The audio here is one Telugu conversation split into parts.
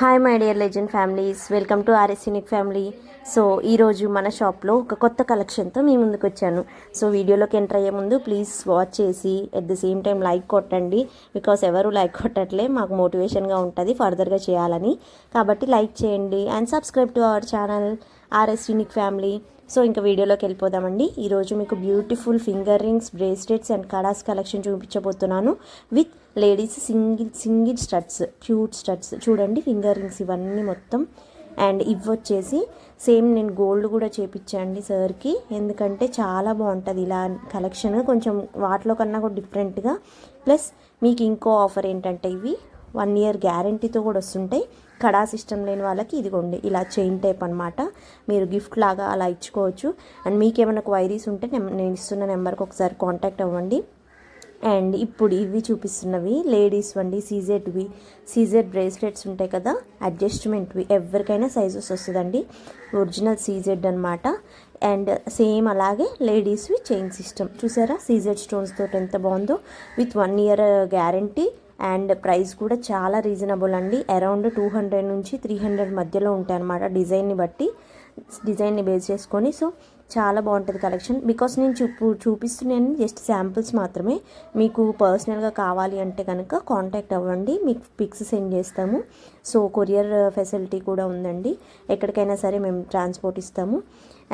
Hi my dear legend families welcome to RS unique family so ఈరోజు మన షాప్లో ఒక కొత్త కలెక్షన్తో మీ ముందుకు వచ్చాను. సో వీడియోలోకి ఎంటర్ అయ్యే ముందు ప్లీజ్ వాచ్ చేసి at the same time like కొట్టండి. బికాస్ ఎవరు లైక్ కొట్టట్లే మాకు మోటివేషన్గా ఉంటుంది ఫర్దర్గా చేయాలని. కాబట్టి లైక్ చేయండి and subscribe to our channel RS unique family. So ఇంకా వీడియోలోకి వెళ్ళిపోదామండి. ఈరోజు మీకు beautiful finger rings bracelets and kadas collection చూపించబోతున్నాను with ladies single single studs cute studs చూడండి ఫింగర్ రింగ్స్ ఇవన్నీ మొత్తం. అండ్ ఇవ్వొచ్చేసి సేమ్ నేను గోల్డ్ కూడా చేపించండి సార్కి. ఎందుకంటే చాలా బాగుంటుంది ఇలా కలెక్షన్. కొంచెం వాటిలో కన్నా కూడా డిఫరెంట్గా ప్లస్ మీకు ఇంకో ఆఫర్ ఏంటంటే ఇవి. వన్ ఇయర్ గ్యారంటీతో కూడా వస్తుంటాయి. కడా సిస్టమ్ లేని వాళ్ళకి ఇదిగోండి ఇలా చైన్ టైప్ అనమాట మీరు గిఫ్ట్ లాగా అలా ఇచ్చుకోవచ్చు. అండ్ మీకు ఏమైనా క్వైరీస్ ఉంటే నేను ఇస్తున్న నెంబర్కి ఒకసారి కాంటాక్ట్ అవ్వండి. అండ్ ఇప్పుడు ఇవి చూపిస్తున్నవి లేడీస్ వండి సీజెడ్వి సీజెడ్ బ్రేస్లెట్స్ ఉంటాయి కదా అడ్జస్ట్మెంట్వి ఎవరికైనా సైజెస్ వస్తుందండి. ఒరిజినల్ సీజెడ్ అనమాట అండ్ సేమ్ అలాగే లేడీస్వి చైన్ సిస్టమ్. చూసారా సీజెడ్ స్టోన్స్ తోటి ఎంత బాగుందో. With one year guarantee and price కూడా చాలా రీజనబుల్ అండి. అరౌండ్ టూ హండ్రెడ్ నుంచి త్రీ హండ్రెడ్ మధ్యలో ఉంటాయి అన్నమాట డిజైన్ని బట్టి డిజైన్ని బేస్ చేసుకొని. సో చాలా బాగుంటుంది కలెక్షన్. బికాస్ నేను చూపు చూపిస్తున్నాను జస్ట్ శాంపుల్స్ మాత్రమే. మీకు పర్సనల్గా కావాలి అంటే కనుక కాంటాక్ట్ అవ్వండి. మీకు పిక్స్ సెండ్ చేస్తాము. సో కొరియర్ ఫెసిలిటీ కూడా ఉందండి. ఎక్కడికైనా సరే మేము ట్రాన్స్పోర్ట్ ఇస్తాము.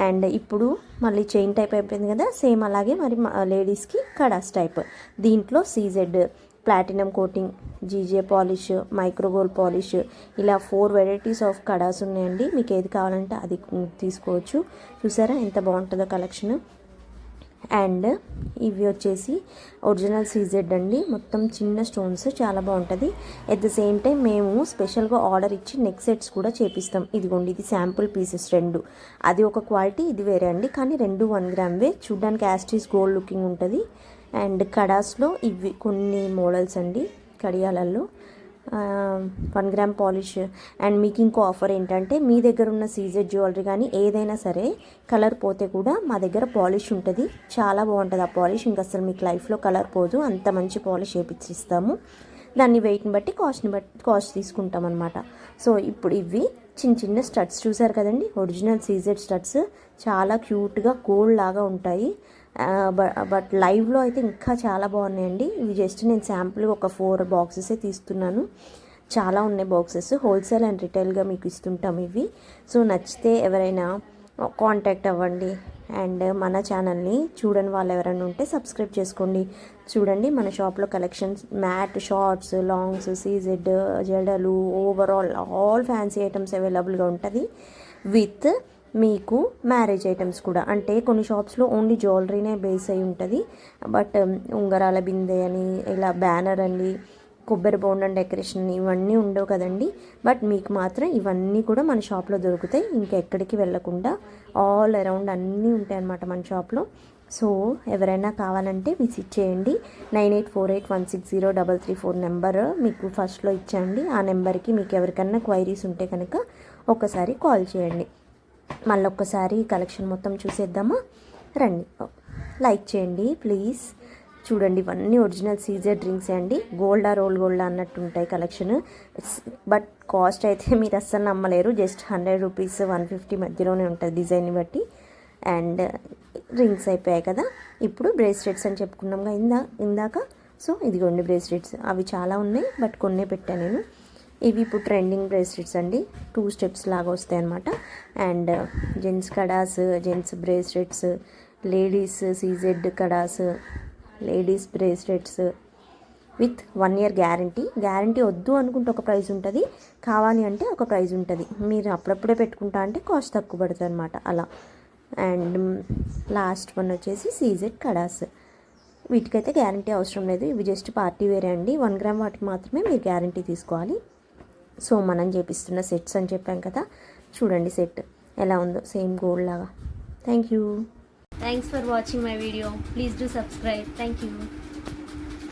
అండ్ ఇప్పుడు మళ్ళీ చైన్ టైప్ అయిపోయింది కదా సేమ్ అలాగే మరి లేడీస్కి కడాస్ టైప్. దీంట్లో CZ platinum coating GJ polish micro gold polish ఇలా ఫోర్ వెరైటీస్ ఆఫ్ కడాస్ ఉన్నాయండి. మీకు ఏది కావాలంటే అది తీసుకోవచ్చు. చూసారా? ఎంత బాగుంటుందో కలెక్షన్ అండ్ ఇవి వచ్చేసి ఒరిజినల్ సీజెడ్ అండి. మొత్తం చిన్న స్టోన్స్ చాలా బాగుంటుంది. ఎట్ ద సేమ్ టైం మేము స్పెషల్గా ఆర్డర్ ఇచ్చి నెక్ సెట్స్ కూడా చేపిస్తాం. ఇదిగోండి ఇది శాంపుల్ పీసెస్ రెండు. అది ఒక క్వాలిటీ ఇది వేరే అండి. కానీ రెండు వన్ గ్రామ్వే చూడ్డానికి as it is gold looking ఉంటుంది. అండ్ కడాస్లో ఇవి కొన్ని మోడల్స్ అండి కడియాలల్లో. One gram polish. అండ్ మీకు ఇంకో ఆఫర్ ఏంటంటే మీ దగ్గర ఉన్న సీజెడ్ జ్యువెలరీ కానీ ఏదైనా సరే కలర్ పోతే కూడా మా దగ్గర పాలిష్ ఉంటుంది. చాలా బాగుంటుంది ఆ పాలిష్. ఇంకా అసలు మీకు లైఫ్లో కలర్ పోదు. అంత మంచి పాలిష్ వేపించిస్తాము దాన్ని వెయిట్ని బట్టి కాస్ట్ని బట్టి కాస్ట్ తీసుకుంటాం అనమాట సో ఇప్పుడు ఇవి చిన్న చిన్న స్టడ్స్ చూసారు కదండి? Original CZ studs. చాలా క్యూట్గా గోల్డ్ లాగా ఉంటాయి. బట్ లైవ్లో అయితే ఇంకా చాలా బాగున్నాయండి. ఇవి జస్ట్ నేను శాంపుల్ ఒక ఫోర్ బాక్సెసే తీస్తున్నాను. చాలా ఉన్నాయి బాక్సెస్. హోల్సేల్ అండ్ రిటైల్గా మీకు ఇస్తుంటాం ఇవి. సో నచ్చితే ఎవరైనా కాంటాక్ట్ అవ్వండి. అండ్ మన ఛానల్ని చూడని వాళ్ళు ఎవరైనా ఉంటే సబ్స్క్రైబ్ చేసుకోండి. చూడండి మన షాప్లో collections matte shorts longs CZ జడలు ఓవరాల్ ఆల్ ఫ్యాన్సీ ఐటమ్స్ అవైలబుల్గా ఉంటుంది. విత్ మీకు మ్యారేజ్ ఐటమ్స్ కూడా. అంటే కొన్ని షాప్స్లో ఓన్లీ జ్యువెలరీనే బేస్ అయి ఉంటుంది. బట్ um, ఉంగరాల బిందె అని ఇలా బ్యానర్ అని కొబ్బరి బోండం డెకరేషన్ ఇవన్నీ ఉండవు కదండి. బట్ మీకు మాత్రం ఇవన్నీ కూడా మన షాప్లో దొరుకుతాయి. ఇంకెక్కడికి వెళ్ళకుండా ఆల్ అరౌండ్ అన్నీ ఉంటాయి అన్నమాట మన షాప్లో సో ఎవరైనా కావాలంటే విజిట్ చేయండి. Nine eight four eight one six zero double three four number మీకు ఫస్ట్లో ఇచ్చండి ఆ నెంబర్కి మీకు ఎవరికన్నా క్వైరీస్ ఉంటే కనుక ఒకసారి కాల్ చేయండి. మళ్ళీ ఒక్కసారి కలెక్షన్ మొత్తం చూసేద్దామా? రండి. లైక్ చేయండి ప్లీజ్. చూడండి ఇవన్నీ ఒరిజినల్ సీజర్ డ్రింక్స్ అండి. గోల్డా రోల్ గోల్డా అన్నట్టు ఉంటాయి కలెక్షన్ బట్ కాస్ట్ అయితే మీరు అస్సలు నమ్మలేరు. Just hundred rupees one fifty మధ్యలోనే ఉంటుంది డిజైన్ని బట్టి. అండ్ రింగ్స్ అయిపోయాయి కదా. ఇప్పుడు బ్రేస్లెట్స్ అని చెప్పుకున్నాంగా ఇందా ఇందాక. సో ఇదిగోండి బ్రేస్లెట్స్. అవి చాలా ఉన్నాయి బట్ కొన్నే పెట్టాను నేను. ఇవి ఇప్పుడు ట్రెండింగ్ బ్రేస్లెట్స్ అండి. టూ స్టెప్స్ లాగా వస్తాయి అనమాట and uh, gents kadas gents bracelets ladies CZ kadas ladies bracelets with one year guarantee. Guarantee వద్దు అనుకుంటే ఒక ప్రైస్ ఉంటుంది. కావాలి అంటే ఒక ప్రైస్ ఉంటుంది. మీరు అప్పుడప్పుడే పెట్టుకుంటా అంటే కాస్ట్ తక్కువ పడుతుంది అనమాట అలా. అండ్ um, లాస్ట్ వన్ వచ్చేసి సీజెడ్ కడాస్. వీటికైతే గ్యారంటీ అవసరం లేదు. ఇవి జస్ట్ పార్టీ వేరే అండి. వన్ గ్రామ్ వాటికి మాత్రమే మీరు గ్యారంటీ తీసుకోవాలి. సో మనం చేపిస్తున్న సెట్స్ అని చెప్పాం కదా. చూడండి సెట్ ఎలా ఉందో. సేమ్ గోల్డ్ లాగా. Thank you thanks for watching my video please do subscribe thank you